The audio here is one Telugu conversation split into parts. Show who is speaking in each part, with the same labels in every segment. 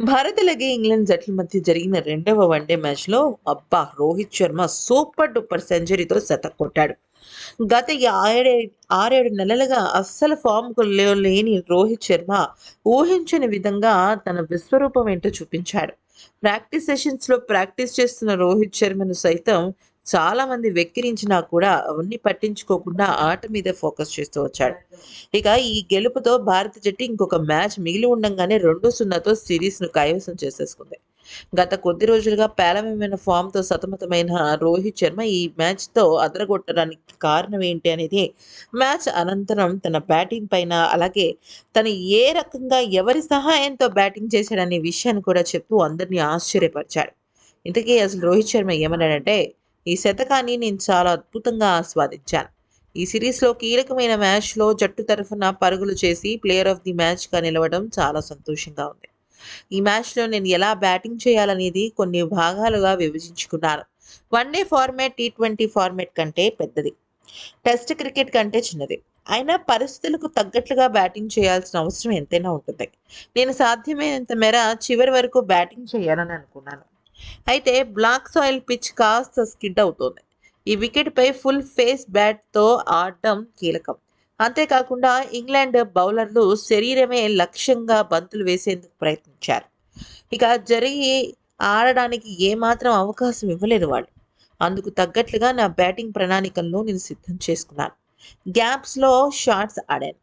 Speaker 1: భారత్ అలాగే ఇంగ్లాండ్ జట్ల మధ్య జరిగిన రెండవ వన్డే మ్యాచ్లో అబ్బా రోహిత్ శర్మ సూపర్ డూపర్ సెంచరీతో శతక్ కొట్టాడు. గత ఏడే ఆరేడు నెలలుగా అస్సలు ఫామ్కు లేని రోహిత్ శర్మ ఊహించని విధంగా తన విశ్వరూపం ఏంటో చూపించాడు. ప్రాక్టీస్ సెషన్స్లో ప్రాక్టీస్ చేస్తున్న రోహిత్ శర్మను సైతం చాలా మంది వెక్కిరించినా కూడా అవన్నీ పట్టించుకోకుండా ఆట మీద ఫోకస్ చేస్తూ వచ్చాడు. ఇక ఈ గెలుపుతో భారత జట్టు ఇంకొక మ్యాచ్ మిగిలి ఉండగానే రెండు సున్నాతో సిరీస్ను కైవసం చేసేసుకుంది. గత కొద్ది రోజులుగా పేలవమైన ఫామ్తో సతమతమైన రోహిత్ శర్మ ఈ మ్యాచ్తో అదరగొట్టడానికి కారణం ఏంటి అనేది మ్యాచ్ అనంతరం తన బ్యాటింగ్ పైన అలాగే తను ఏ రకంగా ఎవరి సహాయంతో బ్యాటింగ్ చేశాడనే విషయాన్ని కూడా చెప్తూ అందరినీ ఆశ్చర్యపరిచాడు. ఇంతకీ అసలు రోహిత్ శర్మ ఏమన్నాడంటే ఈ శతకాన్ని నేను చాలా అద్భుతంగా ఆస్వాదించాను. ఈ సిరీస్లో కీలకమైన మ్యాచ్లో జట్టు తరఫున పరుగులు చేసి ప్లేయర్ ఆఫ్ ది మ్యాచ్గా నిలవడం చాలా సంతోషంగా ఉంది. ఈ మ్యాచ్లో నేను ఎలా బ్యాటింగ్ చేయాలనేది కొన్ని భాగాలుగా విభజించుకున్నాను. One day format T twenty format కంటే పెద్దది. టెస్ట్ క్రికెట్ కంటే చిన్నది. అయినా పరిస్థితులకు తగ్గట్లుగా బ్యాటింగ్ చేయాల్సిన అవసరం ఎంతైనా ఉంటుంది. నేను సాధ్యమైనంత మేర చివరి వరకు బ్యాటింగ్ చేయాలని అనుకున్నాను. అయితే బ్లాక్ సాయిల్ పిచ్ కాస్త స్కిడ్ అవుతోంది. ఈ వికెట్పై ఫుల్ ఫేస్ బ్యాట్తో ఆడడం కీలకం. అంతేకాకుండా ఇంగ్లాండ్ బౌలర్లు శరీరమే లక్ష్యంగా బంతులు వేసేందుకు ప్రయత్నించారు. ఇక జరిగి ఆడడానికి ఏమాత్రం అవకాశం ఇవ్వలేదు వాళ్ళు. అందుకు తగ్గట్లుగా నా బ్యాటింగ్ ప్రణాళికలను నేను సిద్ధం చేసుకున్నాను. గ్యాప్స్లో షాట్స్ ఆడాను.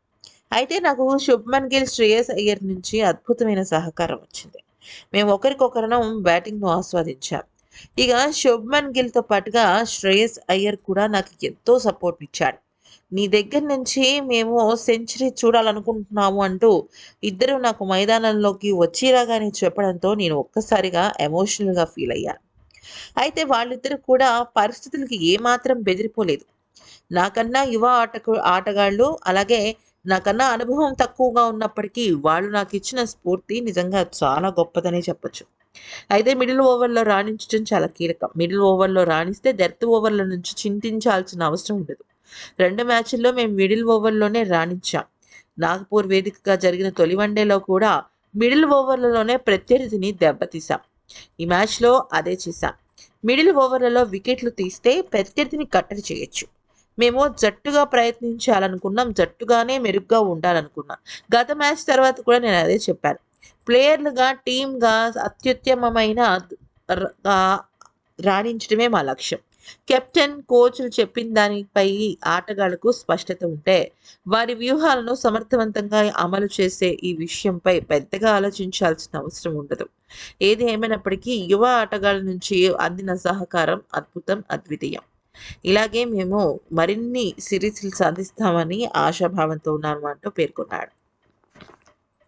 Speaker 1: అయితే నాకు శుభ్మన్ గిల్ శ్రేయస్ అయ్యర్ నుంచి అద్భుతమైన సహకారం వచ్చింది. మేము ఒకరికొకరం బ్యాటింగ్ను ఆస్వాదించాం. ఇక శుభ్మన్ గిల్తో పాటుగా శ్రేయస్ అయ్యర్ కూడా నాకు ఎంతో సపోర్ట్ ఇచ్చాడు. నీ దగ్గర నుంచి మేము సెంచరీ చూడాలనుకుంటున్నాము అంటూ ఇద్దరు నాకు మైదానంలోకి వచ్చిరాగానే చెప్పడంతో నేను ఒక్కసారిగా ఎమోషనల్గా ఫీల్ అయ్యాను అయితే వాళ్ళిద్దరు కూడా పరిస్థితులకి ఏమాత్రం బెదిరిపోలేదు. నాకన్నా యువ ఆటకు ఆటగాళ్ళు అలాగే నాకన్నా అనుభవం తక్కువగా ఉన్నప్పటికీ వాళ్ళు నాకు ఇచ్చిన స్ఫూర్తి నిజంగా చాలా గొప్పదనే చెప్పొచ్చు. అయితే మిడిల్ ఓవర్లో రాణించడం చాలా కీలకం. మిడిల్ ఓవర్లో రాణిస్తే డెత్ ఓవర్ల నుంచి చింతించాల్సిన అవసరం ఉండదు. రెండు మ్యాచ్ల్లో మేము మిడిల్ ఓవర్లోనే రాణించాం. నాగపూర్ వేదికగా జరిగిన తొలి వన్డేలో కూడా మిడిల్ ఓవర్లలోనే ప్రత్యర్థిని దెబ్బతీశాం. ఈ మ్యాచ్లో అదే చేశాం. మిడిల్ ఓవర్లలో వికెట్లు తీస్తే ప్రత్యర్థిని కట్టడి చేయొచ్చు. మేము జట్టుగా ప్రయత్నించాలనుకున్నాం జట్టుగానే మెరుగ్గా ఉండాలనుకున్నాం. గత మ్యాచ్ తర్వాత కూడా నేను అదే చెప్పాను. ప్లేయర్లుగా టీమ్గా అత్యుత్తమమైన రాణించడమే మా లక్ష్యం. కెప్టెన్ కోచ్లు చెప్పిన దానిపై ఆటగాళ్ళకు స్పష్టత ఉంటే వారి వ్యూహాలను సమర్థవంతంగా అమలు చేసే ఈ విషయంపై పెద్దగా ఆలోచించాల్సిన అవసరం ఉండదు. ఏది ఏమైనప్పటికీ యువ ఆటగాళ్ళ నుంచి అందిన సహకారం అద్భుతం అద్వితీయం. ఇలాగే మేము మరిన్ని సిరీస్లు సాధిస్తామని ఆశాభావంతో ఉన్నాము అంటూ పేర్కొన్నాడు.